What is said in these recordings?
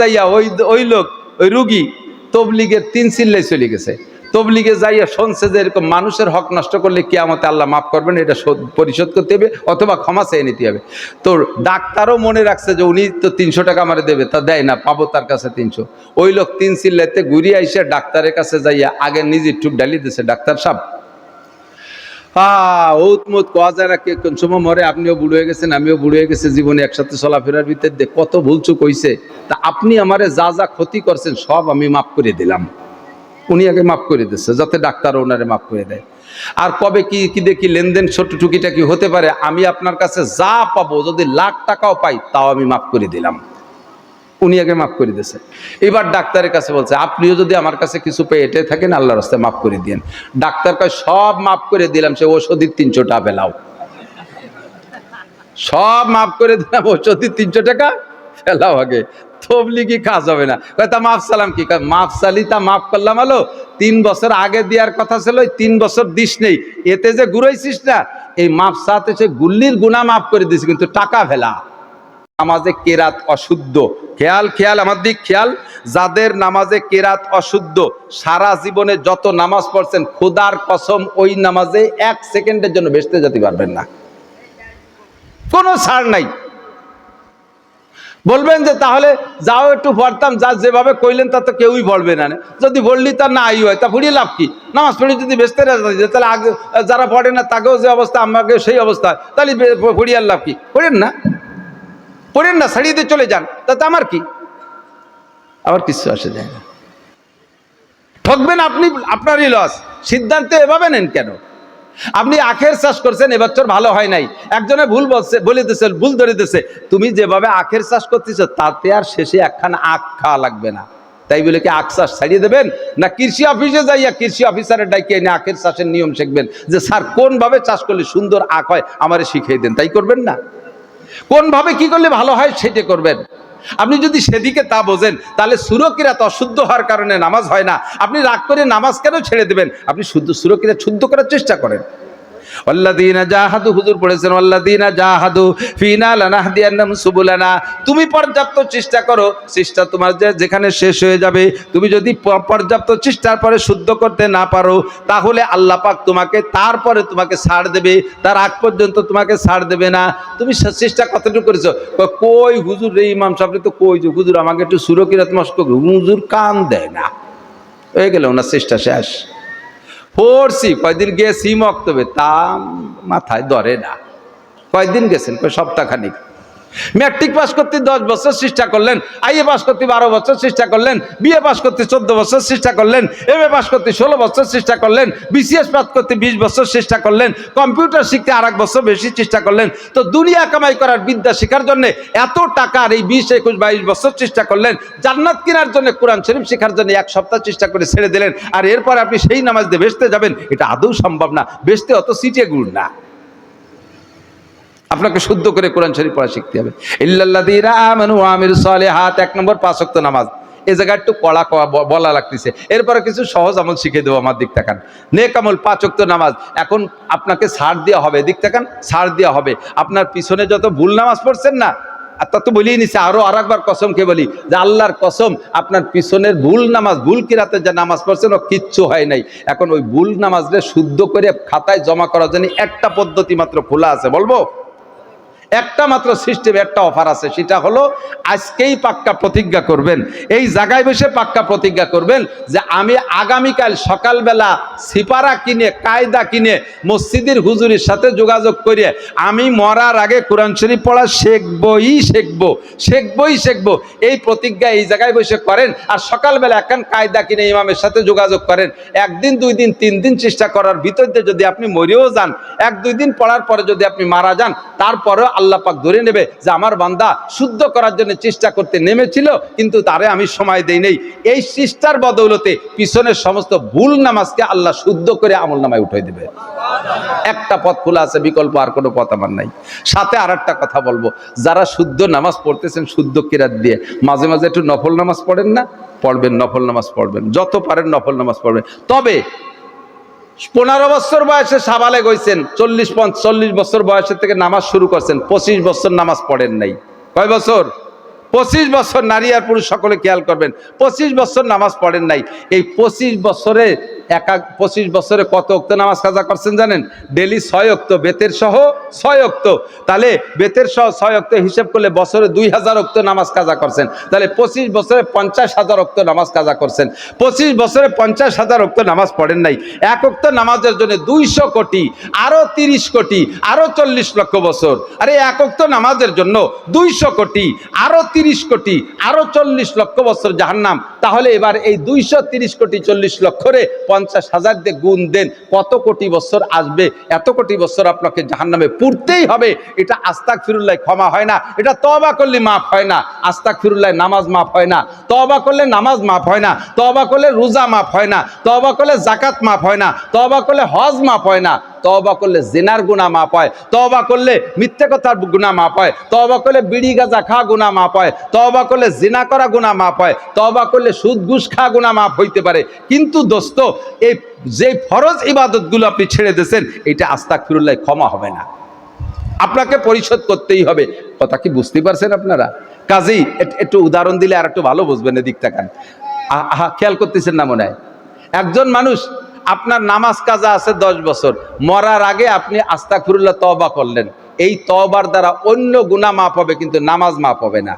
যাইয়া ওই ওই লোক, ওই রুগী তবলিগের তিন চিল্লাই চলে গেছে। তবলিগে যাইয়া শুনছে যে এরকম মানুষের হক নষ্ট করলে কি আমাতে আল্লাহ মাফ করবেন, এটা পরিশোধ করতে হবে অথবা ক্ষমা চেয়ে নিতে হবে। তো ডাক্তারও মনে রাখছে যে উনি তো তিনশো টাকা আমারে দেবে, তা দেয় না, পাবো তার কাছে তিনশো। ওই লোক তিন চিল্লাইতে ঘুরিয়ে আইসে ডাক্তারের কাছে যাইয়া আগে নিজের টুক ডালি দিছে, ডাক্তার সাহেব। হ্যাঁ উৎমুত কোয়া যায় না কে কোন সময় মরে, আপনিও বুড়ো হয়ে গেছেন, আমিও বুড়ো হয়ে গেছে, জীবনে একসাথে চলাফেরার ভিতর কত ভুলচুক হইছে। তা আপনি আমারে যা যা ক্ষতি করছেন, সব আমি মাফ করে দিলাম। উনি আগে মাফ করে দিচ্ছে যাতে ডাক্তার ওনারে মাফ করে দেয়। আর কবে কি কি দেখি লেনদেন ছোট টুকিটাকি হতে পারে, আমি আপনার কাছে যা পাবো, যদি লাখ টাকাও পাই, তাও আমি মাফ করে দিলাম। উনি আগে মাফ করে দিয়েছে। এবার ডাক্তারের কাছে বলছে, আপনিও যদি আমার কাছে কিছু পেয়ে এটে থাকেন, আল্লাহর রাস্তায় মাফ করে দিন ডাক্তার কয়, সব মাফ করে দিলাম, সে ওষুধের তিনশো টাকা পেলাও সব মাফ করে দিলাম ওষুধের তিনশো টাকা ফেলাও আগে। তবলিগি কাজ হবে না। তা মাফ সালাম কি? মাফ সালি তা মাফ করলাম আলো। তিন বছর আগে দেওয়ার কথা ছিল তিন বছর দিস নেই। এতে যে ঘুরাইছিস না, এই মাফ সাথে সে গুল্লির গুণা মাফ করে দিস কিন্তু টাকা ফেলা। নামাজে কেরাত অশুদ্ধ। খেয়াল খেয়াল, আমার দিক খেয়াল। যাদের নামাজে কেরাত অশুদ্ধ, সারা জীবনে যত নামাজ পড়ছেন, খোদার কসম ওই নামাজে এক সেকেন্ডের জন্য বেসতে যেতে পারবেন না। কোনো ছাড় নাই। বলবেন যে, তাহলে যাও একটু পড়তাম, যা যেভাবে কইলেন তা তো কেউই পড়বে না। যদি বললি তা না আই হয়, তা পড়িয়ে লাভ কি? নামাজ পড়ি যদি বেসতে তাহলে আগে, যারা পড়ে না, তাকেও যে অবস্থা আমাকে সেই অবস্থা, তাহলে পড়িয়ার লাভ কি? পড়েন না। পড়েন না ছাড়িয়ে দিয়ে চলে যান। তাতে আমার কি? আবার কিছু আসে যায় না। ঠকবেন আপনি আপনারই লস সিদ্ধান্ত এভাবে নেন কেন? আপনি আখের চাষ করছেন এবছর ভালো হয় নাই। একজনে ভুল বলছে বলিতেছে ভুল ধরিতেছে তুমি যেভাবে আখের চাষ করতেছ তাতে আর শেষে একখানা আখ খাওয়া লাগবে না। তাই বলে কি আখ চাষ ছাড়িয়ে দেবেন? না কৃষি অফিসে যাইয়া কৃষি অফিসারের ডাইকে এনে আখের চাষের নিয়ম শিখবেন? যে স্যার কোনভাবে চাষ করলে সুন্দর আখ হয় আমারে শিখিয়ে দেন। তাই করবেন না? কোনভাবে কি করলে ভালো হয় সেটা করবেন। আপনি যদি সেদিকে তা বোঝেন, তাহলে সুরকিরাত অশুদ্ধ হওয়ার কারণে নামাজ হয় না। আপনি রাগ করে নামাজ কেন ছেড়ে দেবেন? আপনি শুদ্ধ সুরকিরাত শুদ্ধ করার চেষ্টা করেন। ওয়াল্লাযীনা জাহাদু, হুজুর পড়েছেন, ওয়াল্লাযীনা জাহাদু ফিনা লানাহদিয়ান্নাহুম সুবুলানা। তুমি পর্যাপ্ত চেষ্টা করো, চেষ্টা তোমার যে যেখানে শেষ হয়ে যাবে। তুমি যদি পর্যাপ্ত চেষ্টার পরে শুদ্ধ করতে না পারো, তাহলে আল্লাহ পাক তোমাকে তারপরে তোমাকে ছাড় দেবে। তার আগ পর্যন্ত তোমাকে ছাড় দেবে না। তুমি চেষ্টা কতটুকু করেছ? কই হুজুর রে ইমাম সাহেব তো কই যে হুজুর আমাকে একটু সুরকিরাত মস্ক হুজুর কান দেয় না। হয়ে গেল ওনার চেষ্টা শেষ। পড়ছি কয়দিন গেছি মক্তবে তা মাথায় ধরে না। কয়দিন গেছেন? কয় সপ্তাহখানিক। ম্যাট্রিক পাস করতে দশ বছর চেষ্টা করলেন আইএ পাস করতে বারো বছর চেষ্টা করলেন বিএ পাস করতে চোদ্দ বছর চেষ্টা করলেন, এম এ পাস করতে ষোলো বছর চেষ্টা করলেন, বিসিএস পাস করতে বিশ বছর চেষ্টা করলেন, কম্পিউটার শিখতে আর এক বছর বেশি চেষ্টা করলেন। তো দুনিয়া কামাই করার বিদ্যা শেখার জন্য এত টাকার এই বিশ, একুশ, বাইশ বছর চেষ্টা করলেন, জান্নাত কেনার জন্য কোরআন শরীফ শেখার জন্য এক সপ্তাহ চেষ্টা করে ছেড়ে দিলেন, আর এরপর আপনি সেই নামাজ দিয়ে বেসতে যাবেন, এটা আদৌ সম্ভব না বেসতে অত সিটে গুড় না। আপনাকে শুদ্ধ করে কোরআন শরীফ পড়া শিখতে হবে। আমিলুস সালিহাত, এক নম্বর পাঁচ ওয়াক্ত নামাজ। এ জায়গায় একটু কড়া বলা লাগতেছে। এরপরে কিছু সহজ আমল শিখে দেবো আমার দিক তাকান। নেক আমল পাঁচ ওয়াক্ত নামাজ। এখন আপনাকে সার দেওয়া হবে। দিক তাকান সার দেওয়া হবে। আপনার পিছনে যত ভুল নামাজ পড়ছেন না, আর তা তো বলিয়ে নিছে, আরও আর একবার কসমকে বলি, যে আল্লাহর কসম, আপনার পিছনের ভুল নামাজ, ভুল কিরাতে যে নামাজ পড়ছেন, ও কিচ্ছু হয় নাই। এখন ওই ভুল নামাজরে শুদ্ধ করে খাতায় জমা করার জন্য একটা পদ্ধতি মাত্র খোলা আছে। বলব? একটা মাত্র সিস্টেম একটা অফার আছে। সেটা হলো, আজকেই পাক্কা প্রতিজ্ঞা করবেন। এই জায়গায় বসে পাক্কা প্রতিজ্ঞা করবেন যে আমি আগামীকাল সকালবেলা সিপারা কিনে, কায়দা কিনে, মসজিদের হুজুরির সাথে যোগাযোগ করে আমি মরার আগে কোরআন শরীফ পড়া শিখবই শিখব শিখবই শিখব। এই প্রতিজ্ঞা এই জায়গায় বসে করেন আর সকালবেলা এখন কায়দা কিনে ইমামের সাথে যোগাযোগ করেন। একদিন, দুই দিন, তিন দিন চেষ্টা করার ভিতর দিয়ে যদি আপনি মরেও যান, এক, দুই দিন পড়ার পরে যদি আপনি মারা যান, তারপরেও আল্লাহ পাক ধরে নেবে যে আমার বান্দা শুদ্ধ করার জন্য চেষ্টা করতে নেমেছিল, কিন্তু তারে আমি সময় দেই নেই। এই চেষ্টার বদৌলতে পিছনের সমস্ত ভুল নামাজকে আল্লাহ শুদ্ধ করে আমল নামায় উঠাই দেবে। একটা পথ খোলা আছে, বিকল্প আর কোনো পথ আমার নাই। সাথে আর একটা কথা বলব, যারা শুদ্ধ নামাজ পড়তেছেন শুদ্ধ কিরাত দিয়ে, মাঝে মাঝে একটু নফল নামাজ পড়েন না? পড়বেন, নফল নামাজ পড়বেন। যত পারেন নফল নামাজ পড়বেন। তবে পনেরো বছর বয়সে সাবালে গইছেন, চল্লিশ চল্লিশ বছর বয়সের থেকে নামাজ শুরু করছেন, পঁচিশ বছর নামাজ পড়েন নাই। কয় বছর? পঁচিশ বছর নারী আর পুরুষ সকলে খেয়াল করবেন, পঁচিশ বছর নামাজ পড়েন নাই। এই পঁচিশ বছরে একা পঁচিশ বছরে কত অক্ত নামাজ কাজা করছেন জানেন? ডেলি ছয় অক্ত, বেতের সহ ছয় অক্ত। তাহলে বেতের সহ ছয় অক্ত হিসেব করলে বছরে দুই হাজার অক্ত নামাজ কাজা করছেন। তাহলে পঁচিশ বছরে পঞ্চাশ হাজার অক্ত নামাজ কাজা করছেন। পঁচিশ বছরে পঞ্চাশ হাজার অক্ত নামাজ পড়েন নাই। এক অক্ত নামাজের জন্য দুইশো কোটি আরও তিরিশ কোটি আরও চল্লিশ লক্ষ বছর। আরে এক অক্ত নামাজের জন্য দুইশো কোটি আরও তিরিশ কোটি আরও চল্লিশ লক্ষ বছর জাহান্নাম। তাহলে এবার এই দুইশো তিরিশ কোটি চল্লিশ লক্ষরে পঞ্চাশ হাজার দিয়ে গুণ দেন, কত কোটি বছর আসবে, এত কোটি বছর আপনাকে জাহান নামে পুড়তেই হবে, এটা আস্তাক ফিরুল্লাহ ক্ষমা হয় না, এটা তবা করলে মাফ হয় না আস্তাক ফিরুল্লাহ নামাজ মাফ হয় না তবা করলে নামাজ মাফ হয় না তবা করলে রোজা মাফ হয় না তবা করলে জাকাত মাফ হয় না তবা করলে হজ মাফ হয় না তবা করলে জেনার গুণা মাপ হয় তবা করলে মিথ্যে কথার গুণা মাপ হয় তবা করলে বিড়ি গাঁজা খা গুণা মাপ হয় তবা করলে জেনা করা গুণা মাপ হয় তবা করলে সুদ ঘুষ খা গুণা মাপ হইতে পারে। কিন্তু দোস্ত, এই যে ফরজ ইবাদতগুলো আপনি ছেড়ে দিয়েছেন, এটা আস্তাক ফিরুল্লাহ ক্ষমা হবে না। আপনাকে পরিশোধ করতেই হবে। কথা কি বুঝতে পারছেন আপনারা? কাজেই একটু উদাহরণ দিলে আর একটু ভালো বুঝবেন এদিক আহা, খেয়াল করতেছেন না মনে হয়? একজন মানুষ আপনার নামাজ কাজা আছে দশ বছর। মরার আগে আপনি আস্তা ফিরুল্লাহ তবা করলেন। এই তবার দ্বারা অন্য গুণা মাপ হবে, কিন্তু নামাজ মাপ হবে না।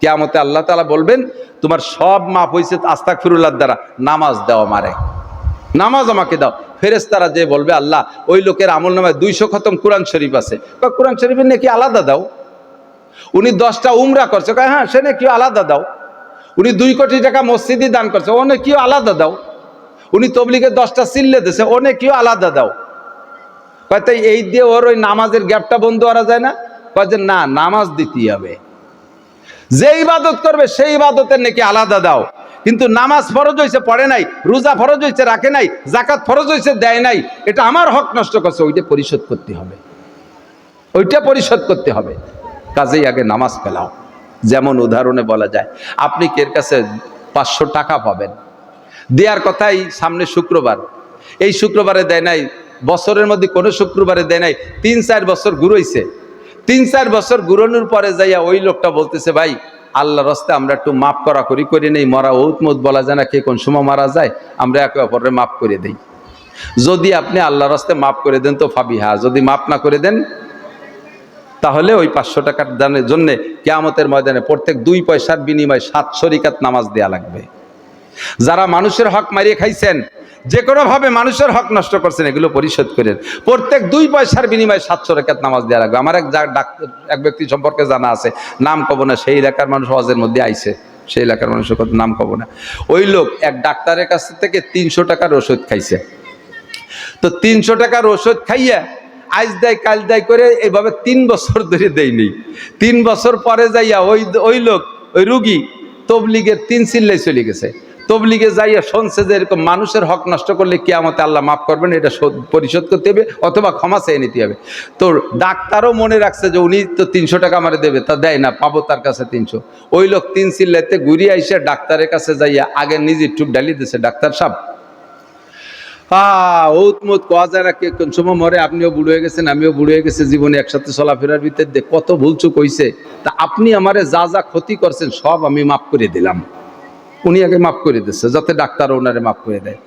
কেয়ামতে আল্লাহ তালা বলবেন, তোমার সব মাপ হয়েছে আস্তাক ফিরুল্লার দ্বারা। নামাজ দেওয়া মারে নামাজ আমাকে দাও। ফেরেস্তারা যে বলবে, আল্লাহ, ওই লোকের আমল নামায় দুইশো খতম কোরআন শরীফ আছে। বা কোরআন শরীফের নাকি আলাদা দাও? উনি দশটা উমরা করছে। হ্যাঁ সে নাকি আলাদা দাও। উনি দুই কোটি টাকা মসজিদে দান করছে। ও নাকিও আলাদা দাও। উনি তবলিগে দশটা সিল্লে দিছে ও নাকিও আলাদা দাও। তাই এই দিয়ে ওর ওই নামাজের গ্যাপটা বন্ধ করা যায় না? কয় যে, না, নামাজ দিতেই হবে। যে ইবাদত করবে, সেই ইবাদতের নাকি আলাদা দাও। কিন্তু নামাজ ফরজ হয়েছে পড়ে নাই, রোজা ফরজ হয়েছে রাখে নাই জাকাত ফরজ হয়েছে দেয় নাই, এটা আমার হক নষ্ট করছে, ওইটা পরিশোধ করতে হবে। ওইটা পরিশোধ করতে হবে। কাজেই আগে নামাজ পেলাও যেমন উদাহরণে বলা যায়, আপনি কের কাছে পাঁচশো টাকা পাবেন দেওয়ার কথাই সামনে শুক্রবার। এই শুক্রবারে দেয় নাই, বছরের মধ্যে কোনো শুক্রবারে দেয় নাই, তিন চার বছর ঘুরইছে। তিন চার বছর ঘুরানোর পরে যাইয়া ওই লোকটা বলতেছে, ভাই আল্লাহ রস্তে আমরা একটু মাফ করা করি করি নেই, মরা ঔতমত বলা যায় না কে কোন সময় মারা যায়, আমরা একে অপরের মাফ করে দেই। যদি আপনি আল্লাহ রস্তে মাফ করে দেন তো ফাবিহা যদি মাফ না করে দেন, তাহলে ওই পাঁচশো টাকার দানের জন্যে কেয়ামতের ময়দানে প্রত্যেক দুই পয়সার বিনিময়ে সাত শরিকাত নামাজ দেয়া লাগবে। যারা মানুষের হক মারিয়ে খাইছেন যে কোনোভাবে মানুষের হক নষ্ট করছেন, এগুলো পরিশোধ করেন। প্রত্যেক দুই পয়সার বিনিময়ে সাতশো রেখাত নামাজ দেওয়া লাগবে আমার এক ডাক্তার এক ব্যক্তি সম্পর্কে জানা আছে, নাম কব না, সেই এলাকার মানুষ হজের মধ্যে আইছে। সেই এলাকার মানুষের কথা নাম কব না। ওই লোক এক ডাক্তারের কাছ থেকে তিনশো টাকার ওষুধ খাইছে। তো তিনশো টাকার ওষুধ খাইয়া আজ দেয়, কাল দেয় করে এইভাবে তিন বছর ধরে দেয়নি তিন বছর পরে যাইয়া ওই ওই লোক, ওই রুগী তবলিগের তিন চিল্লাই চলে গেছে। তবলিগে যাইয়া শুনছে যে এরকম মানুষের হক নষ্ট করলে কে আমাতে আল্লাহ মাফ করবেন, এটা শোধ- পরিশোধ করতে হবে অথবা ক্ষমা চেয়ে নিতে হবে। তো ডাক্তারও মনে রাখছে যে উনি তো তিনশো টাকা আমারে দেবে, তা দেয় না, পাবো তার কাছে তিনশো। ওই লোক তিন চিল্লাইতে ঘুরিয়ে আইসে ডাক্তারের কাছে যাইয়া আগে নিজে টুক ডালি দিছে, ডাক্তার সাহেব। ঔতমত কোয়া যায় না, কে কোন সময় মরে, আপনিও বুড়ো হয়ে গেছেন, আমিও বুড়ো হয়ে গেছে, জীবনে একসাথে চলাফেরার ভিতর দিয়ে কত ভুলচুক হইছে। তা আপনি আমারে যা যা ক্ষতি করছেন, সব আমি মাফ করে দিলাম। উনি আগে মাফ করে দিচ্ছে যাতে ডাক্তার ওনারে মাফ করে দেয়।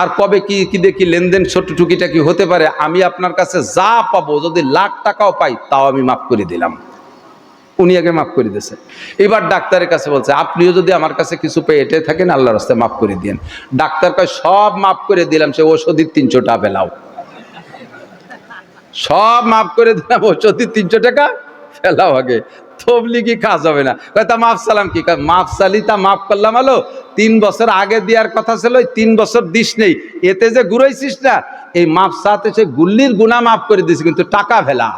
আর কবে কি কি দেখি লেনদেন ছোট টুকিটা কি হতে পারে, আমি আপনার কাছে যা পাবো, যদি লাখ টাকাও পাই, তাও আমি মাফ করে দিলাম। উনি আগে মাফ করে দিয়েছে এবার ডাক্তারের কাছে বলছে, আপনিও যদি আমার কাছে কিছু পেয়ে এটে থাকেন, আল্লাহর রাস্তায় মাফ করে দিন ডাক্তার কয়, সব মাফ করে দিলাম, সে ওষুধের তিনশো টাকা পেলাও। সব মাফ করে দিলাম ওষুধের তিনশো টাকা? ফেলাও আগে। তবলিগি কাজ হবে না। তা মাফ সালাম কি? মাফ সালি তা মাফ করলাম আলো তিন বছর আগে দেওয়ার কথা ছিল, ওই তিন বছর দিস নেই। এতে যে ঘুরাইছিস না, এই মাফ সাথে সে গুল্লির গুণা মাফ করে দিস কিন্তু টাকা ফেলা